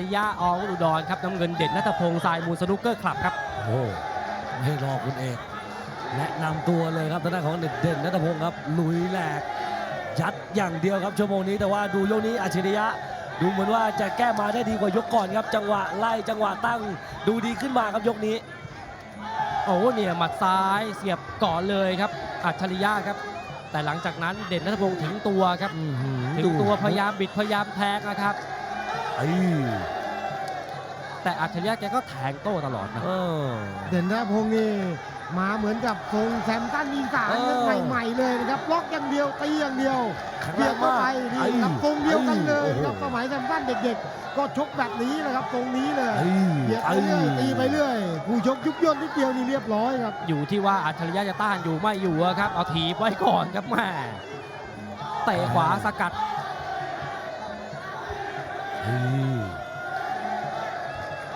ริยะออุดรครับน้ำเงินเด่นนัทพงศ์สายมูลสนุกเกอร์คลับครับโอ้ไม่รอคุณเอกแนะนำตัวเลยครับทางด้านของเด่นเด่นนัทพงศ์ครับลุยแหลกยัดอย่างเดียวครับชั่วโมงนี้แต่ว่าดูยกนี้อัจฉริยะ ดูเหมือนว่าจะแก้มาได้ดีกว่ายกก่อนครับ จังหวะไล่จังหวะตั้งดูดีขึ้นมาครับยกนี้โอ้เนี่ยหมัดซ้ายเสียบก่อนเลยครับ อัจฉริยะครับ แต่หลังจากนั้นเด่นนัทพงศ์ถึงตัวครับอื้อหือถึงตัวพยายามบิดพยายามแทงนะครับไอ้ แต่อัจฉริยะแกก็แทงโต้ตลอดนะเออเด่นธนพงศ์นี่มาเหมือนกับทรงแซมตันอีสานเออใหม่ๆเลยนะครับล็อกอย่างเดียวตีอย่างเดียวครั้งเบีแรยดกเข้าไปไอ้นี่ครับทรงเดียวกันเลยไอ้ครับสมัยแซมตันเด็กๆ ก็ชกแบบนี้นะครับทรงนี้เลยไอ้เบียดไปเรื่อยตีไปเรื่อยผู้ชกยุบย่นนิดเดียวนี่เรียบร้อยครับ อยู่ที่ว่าอัจฉริยะจะต้านอยู่ไม่อยู่อะครับ เอาถีบไว้ก่อนครับแม่เตะขวาสกัดไอ้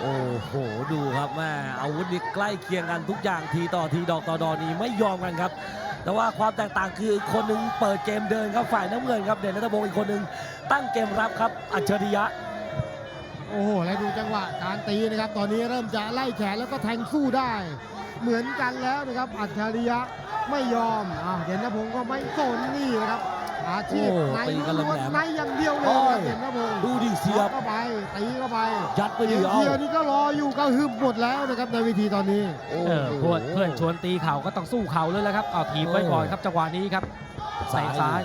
โอ้โห ดูครับแม่อาวุธนี่ใกล้เคียงกันทุกอย่างทีต่อทีดอกต่อดอกนี่ไม่ยอมกันครับ แต่ว่าความแตกต่างคือคนหนึ่งเปิดเกมเดินครับฝ่ายน้ำเงินครับเด่นนัทพงศ์อีกคนหนึ่งตั้งเกมรับครับอัจฉริยะโอ้โห แล้วดูจังหวะการตีนะครับ ตอนนี้เริ่มจะไล่แขนแล้วก็แทงสู้ได้ เหมือนกันแล้วนะครับ อัจฉริยะไม่ยอมอ้าเด่นนพงศ์ก็ไม่สนนี่นะครับ อาชีพโอ้ในตีกันล้วนแหลมๆในอย่างเดียวเลยโอ้นะยเด่นธนพงศ์ดูดิเสียบเข้าไปตีเข้าไปยัดไปเสีดิยงเอาเชียร์นี่ก็รออยู่ก็หึบหมดแล้วนะครับในเวทีตอนนี้โอ้เออเพื่อนเพื่อนชวนตีเข่าก็ต้องสู้เข่าเลยแหละครับเอาถีบไว้ก่อนครับจังหวะนี้ครับใส่ซ้าย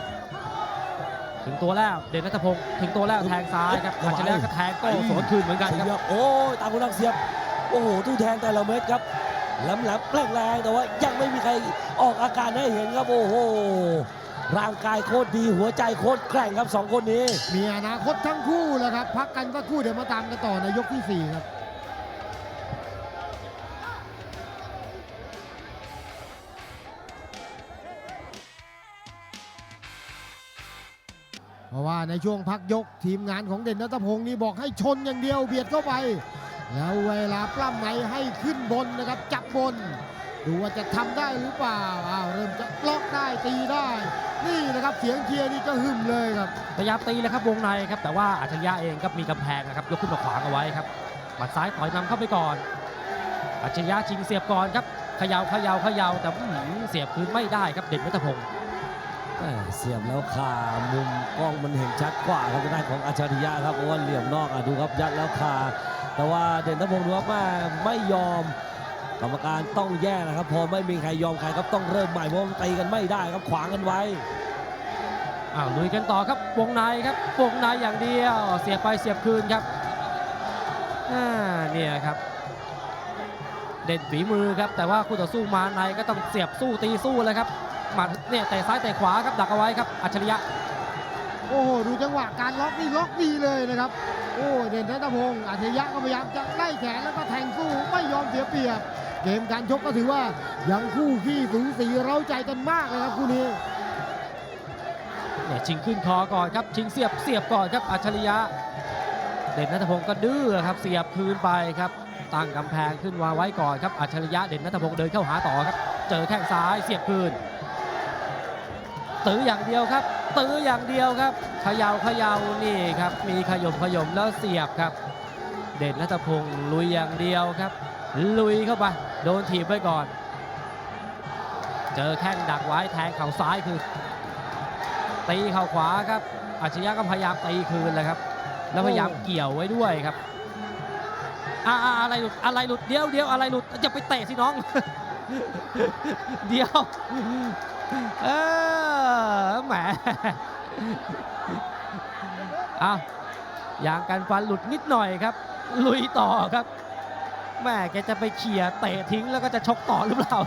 ถึงตัวแล้วเด่นนัทพงศ์ถึงตัวแล้วแทงซ้ายครับอัจฉริยะก็แทงโต้สวนคืนเหมือนกันครับเสียบโอ้ยตามคนนักเสียบโอ้โหตู้แทงแต่ละเม็ดครับแหลมแหลมแรงแรงๆแต่ว่ายังไม่มีใครออกอาการให้เห็นครับโอ้โห ร่างกายโคตรดีหัวใจโคตรแกร่งครับสองคนนี้ มีอนาคตทั้งคู่แล้วครับ พักกันสักครู่เดี๋ยวมาตามกันต่อในยกที่สี่ครับ เพราะว่าในช่วงพักยกทีมงานของเด่นนัทพงศ์นี่บอกให้ชนอย่างเดียวเบียดเข้าไป แล้วเวลาปล้ำไหนให้ขึ้นบนนะครับ จับบน ดูว่าจะทำได้หรือเปล่าอ้าวเริ่มจะล็อกได้ตีได้ นี่นะครับเสียงเชียร์นี่ก็หึมเลยครับพยายามตีเลยครับวงในครับแต่ว่าอัจฉริยะเองก็มีกำแพงนะครับยกขึ้นมาขวางเอาไว้ครับหมัดซ้ายต่อยนำเข้าไปก่อน อัจฉริยะชิงเสียบก่อนครับเขยาวขยาวขยาวแต่อื้อหือเสียบคืนไม่ได้ครับเด่นนัทพงศ์แม่เสียบแล้วขามุมกล้องมันเห็นชัดกว่าครับทางด้านของอัจฉริยะครับเพราะว่าเหลี่ยมนอกอะดูครับยัดแล้วคาแต่ว่าเด่นทพงศ์ดูว่าแม่ไม่ยอม กรรมการต้องแย่นะครับ พอไม่มีใครยอมใครครับต้องเริ่มใหม่เพราะมันตีกันไม่ได้ครับขวางกันไว้อ้าวลุยกันต่อครับวงในครับวงในอย่างเดียว เสียบไปเสียบคืนครับอ่าเนี่ยครับ เด่นฝีมือครับ แต่ว่าคู่ต่อสู้มาในก็ต้องเสียบสู้ตีสู้เลยครับหมัดเนี่ยเตะซ้ายเตะขวาครับดักเอาไว้ครับอัจฉริยะโอ้โหดูจังหวะการล็อกนี่ล็อกดีเลยนะครับ โอ้เด่นทัตพงศ์อัจฉริยะก็พยายามจะไล่แขนแล้วก็แทงสู้ไม่ยอมเสียเปรียบ เกมการชกก็ถือว่ายังคู่ขี้สูสีเร้าใจกันมากเลยครับคู่นี้เนี่ยชิงขึ้นคอก่อนครับ ชิงเสียบเสียบก่อนครับอัจฉริยะ เด่นนัทพงศ์ก็ดื้อครับเสียบคืนไปครับตั้งกำแพงขึ้นวางไว้ก่อนครับอัจฉริยะเด่นนัทพงศ์เดินเข้าหาต่อครับ เจอแข้งซ้ายเสียบคืนตื้ออย่างเดียวครับ ตื้ออย่างเดียวครับเขยาวขยาวนี่ครับ มีขยมขยมแล้วเสียบครับ เด่นนัทพงศ์ลุยอย่างเดียวครับ ลุยเข้าไป โดนถีบไว้ก่อน เจอแข้งดักไว้แทงเข่าซ้ายคือ ตีเข่าขวาครับอัจฉริยะก็พยายามตีคืนเลยครับ แล้วพยายามเกี่ยวไว้ด้วยครับอาอ่าอะไรหลุดอะไรหลุดเดี๋ยวเดี๋ยวอะไรหลุดจะไปเตะสิน้อง เดี๋ยวเออแหมเอายางกันฟันหลุดนิดหน่อยครับ ลุยต่อครับ แม่แกจะไปเขี่ยเตะทิ้งแล้วก็จะชกต่อหรือเปล่า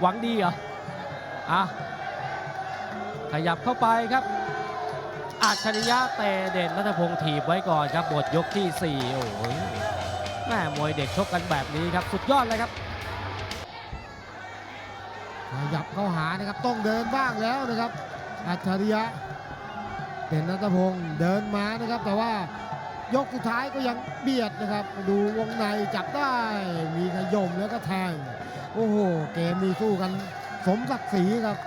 หวังดีเหรออะขยับเข้าไปครับอัจฉริยะเตะเด่นนัทพงศ์ถีบไว้ก่อนครับบทยกที่ 4 โอ้ยแม่มวยเด็กชกกันแบบนี้ครับ สุดยอดเลยครับขยับเข้าหานะครับ ต้องเดินบ้างแล้วนะครับ อัจฉริยะเด่นนัทพงศ์เดินมานะครับ แต่ว่า ยกสุดท้ายก็ยังเบียดนะครับ ดูวงในจับได้ มีขยมแล้วก็แทง โอ้โห เกมมีสู้กันสมศักดิ์ศรีครับ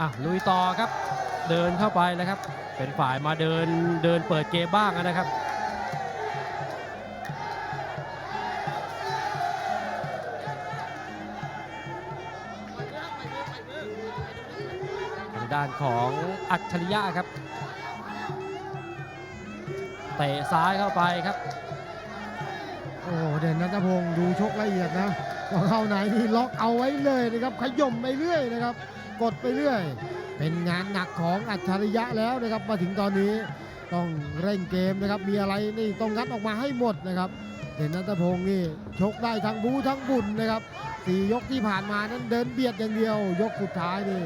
อะลุยต่อครับ เดินเข้าไปนะครับ เป็นฝ่ายมาเดินเดินเปิดเกมบ้างนะครับ ด้านของอัจฉริยะครับเตะซ้ายเข้าไปครับ โอ้โหเด่นนัทพงศ์ดูชกละเอียดนะพอเข้าไหนนี่ล็อกเอาไว้เลยนะครับ ขย่มไปเรื่อยนะครับ กดไปเรื่อย เป็นงานหนักของอัจฉริยะแล้วนะครับ มาถึงตอนนี้ต้องเร่งเกมนะครับ มีอะไรนี่ต้องงัดออกมาให้หมดนะครับ เด่นนัทพงศ์นี่ชกได้ทั้งบูทั้งบุญนะครับสี่ยกที่ผ่านมานั้นเดินเบียดอย่างเดียว ยกสุดท้ายนี่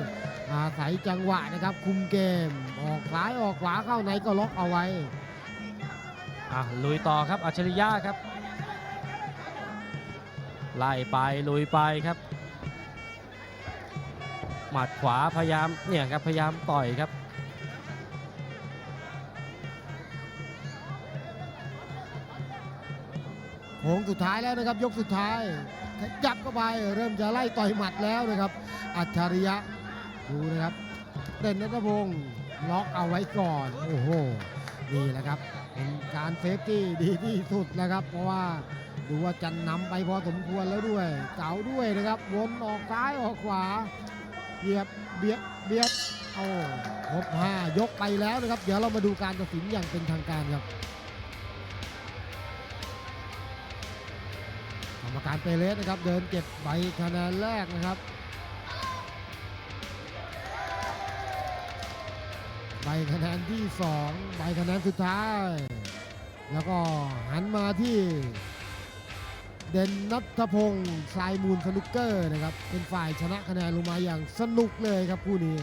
อาศัยจังหวะนะครับ คุมเกม ออกซ้ายออกขวาเข้าไหนก็ล็อกเอาไว้ อะลุยต่อครับอัจฉริยะครับ ไล่ไปลุยไปครับ หมัดขวาพยายามเนี่ยครับพยายามต่อยครับโค้งสุดท้ายแล้วนะครับ ยกสุดท้ายขยับเข้าไปเริ่มจะไล่ต่อยหมัดแล้วนะครับ อัจฉริยะ ดูนะครับเด่นนัทพงศ์ล็อกเอาไว้ก่อน โอ้โหนี่แหละครับ เป็นการเซฟที่ดีที่สุดนะครับ เพราะว่าดูว่าจะนำไปพอสมควรแล้วด้วยเก๋าด้วยนะครับวนออกซ้ายออกขวาเหยียบเบียดเบียดโอ้ครบห้ายกไปแล้วนะครับ เดี๋ยวเรามาดูการตัดสินอย่างเป็นทางการครับกรรมการเปเรสนะครับ เดินเก็บใบคะแนนแรกนะครับ คะแนนที่2ไปคะแนนสุดท้าย แล้วก็หันมาที่ เด่นนัทพงศ์สายมูลสนุกเกอร์นะครับ เป็นฝ่ายชนะคะแนนลงมาอย่างสนุกเลยครับคู่นี้